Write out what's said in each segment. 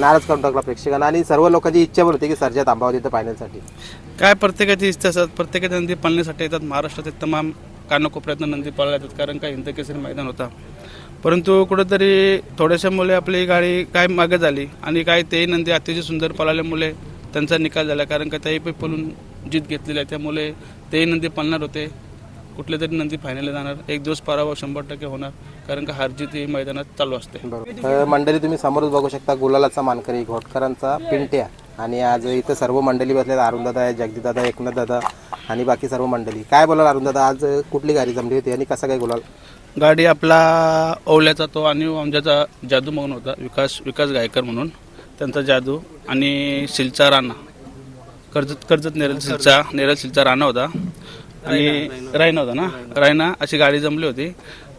नाराज करून टाकला प्रेक्षकांना आणि सर्व लोकांची इच्छा पण होती की सर्जा थांबावं तिथं पाहण्यासाठी काय प्रत्येकाची इच्छा असतात? प्रत्येकाच्या नंदी पाळण्यासाठी येतात. महाराष्ट्रात तमाम कानाकोपऱ्यातनं नंदी पाळल्या जातात. कारण काय हिंदकेसरी मैदान होता. परंतु कुठंतरी थोड्याशामुळे आपली गाडी काय मागे झाली आणि काय तेही नंदी अतिशय सुंदर पळाल्यामुळे त्यांचा निकाल झाला. कारण का त्याही पण पळून जीत घेतलेली आहे. त्यामुळे तेही नंदी पळणार होते. कुठले तरी नंदी फायनलला जाणार. एक दिवस पराभव शंभर टक्के होणार कारण का हारजीत ही मैदानात चालू असते. बरोबर. मंडळी तुम्ही समोरच बघू शकता गुलालाचा मानकरी घोटकरांचा पिंट्या. आणि आज इथं सर्व मंडळी बसल्यात अरुणदादा आहे जगदीदादा एकनाथ दादा आणि बाकी सर्व मंडळी. काय बोलाल अरुणदादा आज कुठली गाडी जमली होती आणि कसा काय गुलाल? गाडी आपला ओवल्याचा तो आणि आमच्याचा जादू म्हणून होता विकास विकास गायकर म्हणून. त्यांचा जादू आणि शिलचा राणा. कर्जत कर्जत नेरल शिलचा नेरल शिलचा राणा होता. आणि रायना होता ना? रायना. अशी गाडी जमली होती.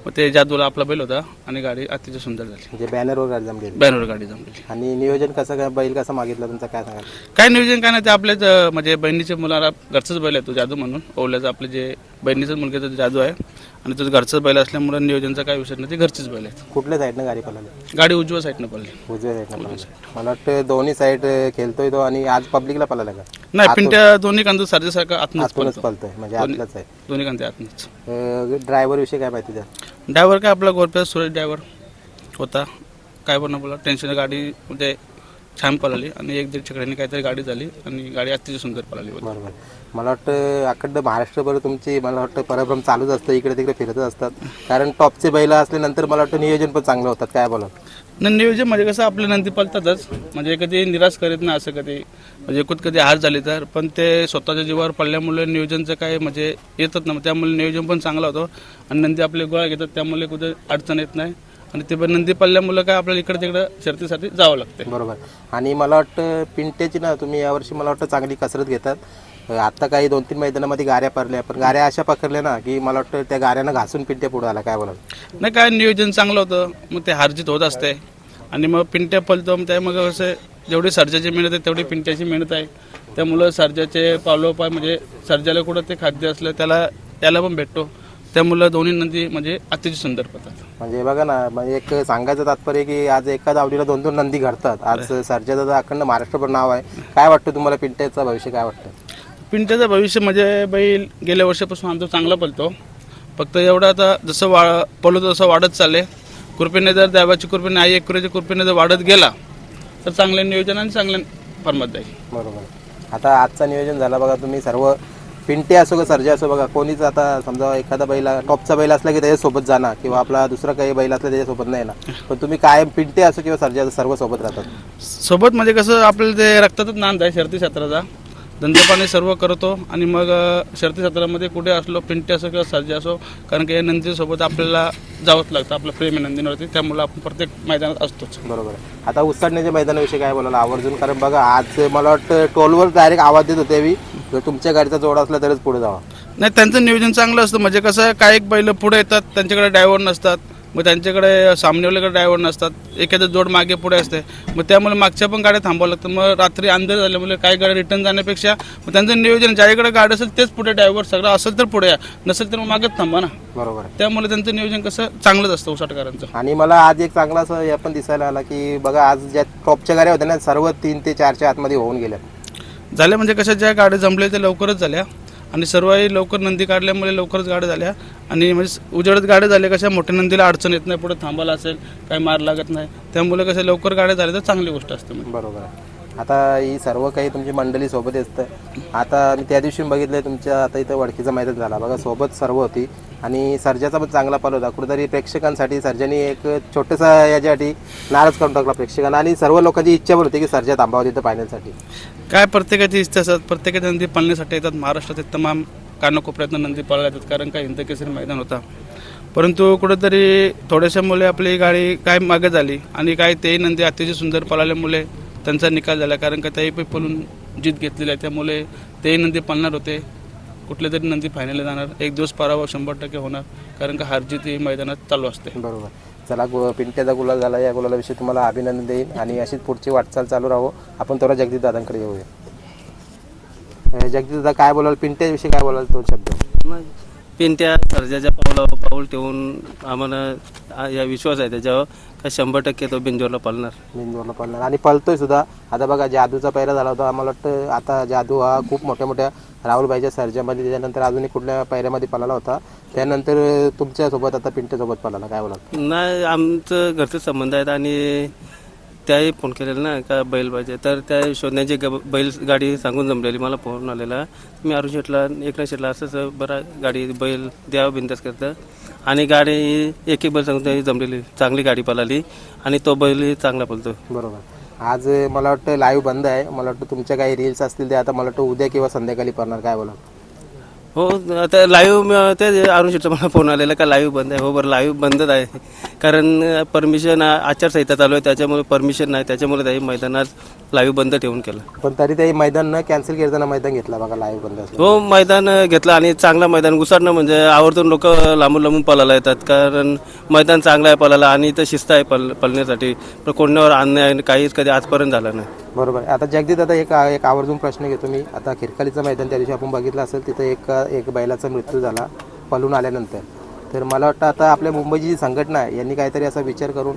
मग ते जादूला आपला बैल होता आणि गाडी अतिशय सुंदर झाली. म्हणजे बॅनरवर गाडी जमली होती. बॅनर गाडी जमली. आणि नियोजन कसं काय बैल कसं मागितलं तुमचं काय सांगाल? काय नियोजन काय नाही ते आपल्याच म्हणजे बहिणीच्या मुलाला घरचंच बैल आहे तो जादू म्हणून. ओवल्याचा आपले जे बहिणीचाच मुलग्याचा जादू आहे. आणि तो घरचाच बैल असल्यामुळे नियोजनचा काही विषय नाही. ते घरचीच बैल आहेत. कुठल्या साईडनं गाडी पळाली गाडी उजव्या साईडनं पडली उजव्या साईडनं पळाली मला वाटतं दोन्ही साईड खेळतोय तो आणि आज पब्लिकला पळाला का? नाही पिंट्या दोन्ही कांदो सारख्यासारखं आतनच आतूनच पळतोय म्हणजे आतलाच आहे. दोन्ही कांदे आतनच. ड्रायव्हर विषयी काय माहिती द्या? ड्रायव्हर काय आपला गोरप्या सुरेश ड्रायव्हर होता. काय पण बोला टेन्शन गाडी म्हणजे छान पळाली आणि एक दीड चकड्याने काहीतरी गाडी झाली आणि गाडी अतिशय सुंदर पळाली बरोबर. मला वाटतं अखंड महाराष्ट्रभर तुमची मला वाटतं परभ्रम चालूच असतं इकडे तिकडे फिरतच असतात. कारण टॉपचे बैल असल्यानंतर मला वाटतं नियोजन पण चांगलं होतात. काय बोला नाही नियोजन म्हणजे कसं आपले नंदी पळतातच. म्हणजे कधी निराश करीत नाही असं कधी. म्हणजे एकूण कधी हार झाली तर. पण ते स्वतःच्या जीवावर पडल्यामुळे नियोजनचं काय म्हणजे येतात ना त्यामुळे नियोजन पण चांगलं होतं. आणि नंदी आपले गोळा घेतात त्यामुळे कुठे अडचण येत नाही. आणि ते पण नंदी पडल्यामुळे काय आपल्याला इकडे तिकडे शर्तीसाठी जावं लागतं बरोबर. आणि मला वाटतं पिंट्याची ना तुम्ही यावर्षी मला वाटतं चांगली कसरत घेतात. आता काही दोन तीन मैदानामध्ये गाऱ्या पडल्या पण गाऱ्या अशा पकडल्या ना की मला वाटतं त्या गाऱ्यानं घासून पिंट्या पुढे आला काय बोला नाही काय नियोजन चांगलं होतं. मग ते हारजीत होत असते आणि मग पिंट्या पलतो मग त्या मग असं जेवढी सर्जाची मेहनत आहे तेवढी पिंट्याची मेहनत आहे. त्यामुळं सर्जाचे पावलोपाय म्हणजे सर्जाला कुठं ते खाद्य असलं त्याला त्याला पण भेटतो. त्यामुळं दोन्ही नंदी म्हणजे अतिशय सुंदर पडतात म्हणजे बघा ना म्हणजे एक सांगायचं तात्पर्य की आज एका आवडीला दोन दोन नंदी घडतात. आज सर्जाचं अखंड महाराष्ट्रभर नाव आहे. काय वाटतं तुम्हाला पिंट्याचं भविष्य काय वाटतं? पिंट्याचं भविष्य म्हणजे बैल गेल्या वर्षापासून आमचा चांगला पलतो. फक्त एवढं आता जसं वा पळतो तसं वाढत चालले कृपेने जर देवाची कृपेने आई एकुराच्या कृपेने जर वाढत गेला तर चांगले नियोजन आणि चांगल्या फॉर्मात जाईल. बरोबर. आता आजचं नियोजन झालं बघा तुम्ही सर्व पिंटे असो का सर्जा असो बघा कोणीच आता समजा एखादा बैल टॉपचा बैल असला की त्याच्यासोबत जाणार किंवा आपला दुसरा काही बैल असला त्याच्यासोबत नाही ना पण तुम्ही कायम पिंटे असो किंवा सर्जा असो, सर्व सोबत राहतात. सोबत म्हणजे कसं आपल्याला ते रक्तातच नांद आहे शर्ती क्षेत्राचा धंदेपाणी सर्व करतो आणि मग शर्ती क्षेत्रामध्ये कुठे असलो पिंटे असो किंवा सर्जे असो कारण की या नंदीसोबत आपल्याला जावंच लागतं आपलं प्रेम आहे नंदींवरती त्यामुळे आपण प्रत्येक मैदानात असतोच. बरोबर. आता उसाडण्याच्या मैदानाविषयी काय बोलायला आवर्जून कारण बघा आज मला वाटतं टोलवर डायरेक्ट आवाज देत होते मी जर तुमच्या गाडीचा जोड असला तरच पुढे जावा. नाही त्यांचं नियोजन चांगलं असतं. म्हणजे कसं काही एक बैल पुढे येतात त्यांच्याकडे ड्रायव्हर नसतात. मग त्यांच्याकडे सामनेवाल्याकडे ड्रायव्हर नसतात. एखादं जोड मागे पुढे असते. मग त्यामुळे मागच्या पण गाड्या थांबावं लागतं. मग रात्री अंधार झाल्यामुळे काही गाड्या रिटर्न जाण्यापेक्षा मग त्यांचं नियोजन ज्याकडे गाडी असेल तेच पुढे ड्रायव्हर सगळं असेल तर पुढे या. नसेल तर मग मागेच थांबा ना. बरोबर आहे. त्यामुळे त्यांचं नियोजन कसं चांगलंच असतं उसाटकरांचं आणि मला आज एक चांगला असं हे पण दिसायला आला की बघा आज ज्या टॉपच्या गाड्या होत्या ना सर्व तीन ते चारच्या आतमध्ये होऊन गेल्या झाल्या म्हणजे कशा ज्या गाड्या जमल्या त्या लवकरच झाल्या. आणि सर्वही लवकर नंदी काढल्यामुळे लवकरच गाड्या झाल्या. आणि म्हणजे उजेडत गाड्या झाल्या कशा मोठ्या नंदीला अडचण येत नाही पुढे थांबायला असेल काही मार लागत नाही. त्यामुळे कसं लवकर गाड्या झाल्या तर चांगली गोष्ट असते म्हणजे. बरोबर आहे. आता ही सर्व काही तुमची मंडळी सोबत असतं. आता मी त्या दिवशी बघितलं तुमच्या आता इथं वडकीचा मैदान झाला. बघा सोबत सर्व होती. आणि सर्जाचा पण चांगला पाल होता. कुठेतरी प्रेक्षकांसाठी सर्जानी एक छोटंसं याच्यासाठी नाराज करून टाकला प्रेक्षकांना. आणि सर्व लोकांची इच्छा पण होती की सर्जा थांबावं तिथं पाहण्यासाठी काय प्रत्येकाची इच्छा असतात? प्रत्येकाच्या नंदी पाळण्यासाठी येतात. महाराष्ट्रात तमाम कानाकोपऱ्यातनं नंदी पाळल्या जातात कारण काय हिंद केसरी मैदान होता. परंतु कुठेतरी थोड्याशामुळे आपली गाडी काय मागे झाली? आणि काय तेही नंदी अतिशय सुंदर पळाल्यामुळे त्यांचा निकाल झाला कारण का तेही पण पळून जीत घेतलेली आहे. त्यामुळे तेही नंदी पळणार होते. कुठले तरी नंदी फायनलला जाणार. एक दिवस पराभव शंभर टक्के होणार कारण का हारजीत ही मैदानात चालू असते. बरोबर. चला गु पिंट्याचा गुलाल झाला. या गुलालाविषयी तुम्हाला अभिनंदन देईन आणि अशीच पुढची वाटचाल चालू राहू. आपण थोडा जगदीश दादांकडे येऊया. अं, जगदीश दादा काय बोलाल? पिंट्याविषयी काय बोलाल? दोन शब्द. पिंट्या सर्जाच्या पावलावर पाऊल ठेवून आम्हाला या विश्वास आहे त्याच्यावर का शंभर टक्के तो बिंजोरला पालणार. बिंदूरला पडणार आणि पळतोय सुद्धा. आता बघा जादूचा पहिला झाला होता. आम्हाला वाटतं आता जादू हा खूप मोठ्या मोठ्या राहुलबाईच्या सर्जामध्ये त्याच्यानंतर अजूनही कुठल्या पायऱ्यामध्ये पळाला होता. त्यानंतर तुमच्यासोबत आता पिंट्यासोबत पळाला काय बोला नाही आमचं घरचे संबंध आहेत आणि त्याही फोन केलेला ना का बैल पाहिजे? तर त्या शोधण्याची ग बैल गाडी सांगून जमलेली मला फोन आलेला. मी अरुण शेटला एकनाथ शेटला असंच बरं गाडी बैल द्यावं बिंदास करतं. आणि गाडी एक एक बैल सांगून जमलेली चांगली गाडी पळाली. आणि तो बैल चांगला पळतो बरोबर. आज मला वाटतं लाईव्ह बंद आहे. मला वाटतं तुमच्या काही रील्स असतील ते आता मला वाटतं उद्या किंवा संध्याकाळी पडणार काय बोला हो आता लाईव्ह ते अरुण शेटचा मला फोन आलेला का लाईव्ह बंद आहे. हो बरं लाईव्ह बंदच आहे. कारण परमिशन आचारसंहिता चालू आहे त्याच्यामुळे परमिशन नाही. त्याच्यामुळे त्याही मैदानात लाईव्ह बंद ठेवून केलं. पण तरी ते मैदान न कॅन्सल करताना मैदान घेतला बघा लाईव्ह बंद असलं. हो मैदान घेतलं आणि चांगला मैदान. घुसाडणं म्हणजे आवर्जून लोक लांबून लांबून पळायला येतात. कारण मैदान चांगलं आहे पळायला आणि इथं शिस्त आहे पळ पळण्यासाठी. पण कोणावर अन्याय काहीच कधी आजपर्यंत झालं नाही. बरोबर. आता जगदीत आता एक एक आवर्जून प्रश्न घेतो मी. आता खिरकालीचं मैदान त्या दिवशी आपण बघितलं असेल तिथं एक एक बैलाचा मृत्यू झाला पळून आल्यानंतर. तर मला वाटतं आता आपल्या मुंबईची जी संघटना आहे यांनी काहीतरी असा विचार करून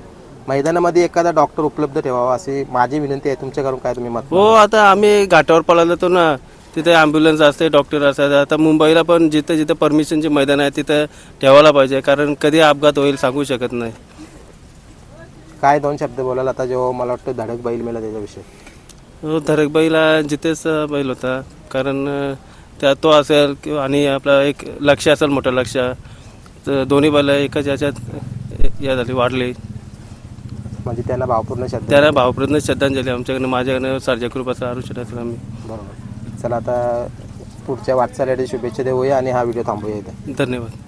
मैदानामध्ये एखादा डॉक्टर उपलब्ध ठेवावा अशी माझी विनंती आहे. तुमच्याकडून काय तुम्ही मत हो आता आम्ही घाटावर पळायला तो ना तिथे ॲम्ब्युलन्स असते डॉक्टर असतात. आता मुंबईला पण जिथं जिथं परमिशनचे मैदान आहे तिथं ठेवायला पाहिजे. कारण कधी अपघात होईल सांगू शकत नाही. काय दोन शब्द बोलायला आता जेव्हा मला वाटतं धडक बैल मिळाला त्याच्याविषयी? हो धरकबाईला जिथेच बैल होता. कारण त्या तो असेल किंवा आणि आपला एक लक्ष असेल मोठं लक्ष. तर दोन्ही बैल एकाच याच्यात या झाली वाढली. म्हणजे त्यांना भावपूर्ण शब्द त्याला भावप्रज्ञ श्रद्धांजली आमच्याकडनं माझ्याकडनं सर्जा कृपाचा आरुष्य असेल आम्ही. बरोबर. चला आता पुढच्या वाटचालीसाठी शुभेच्छा देऊया आणि हा व्हिडिओ थांबूया इथे. धन्यवाद.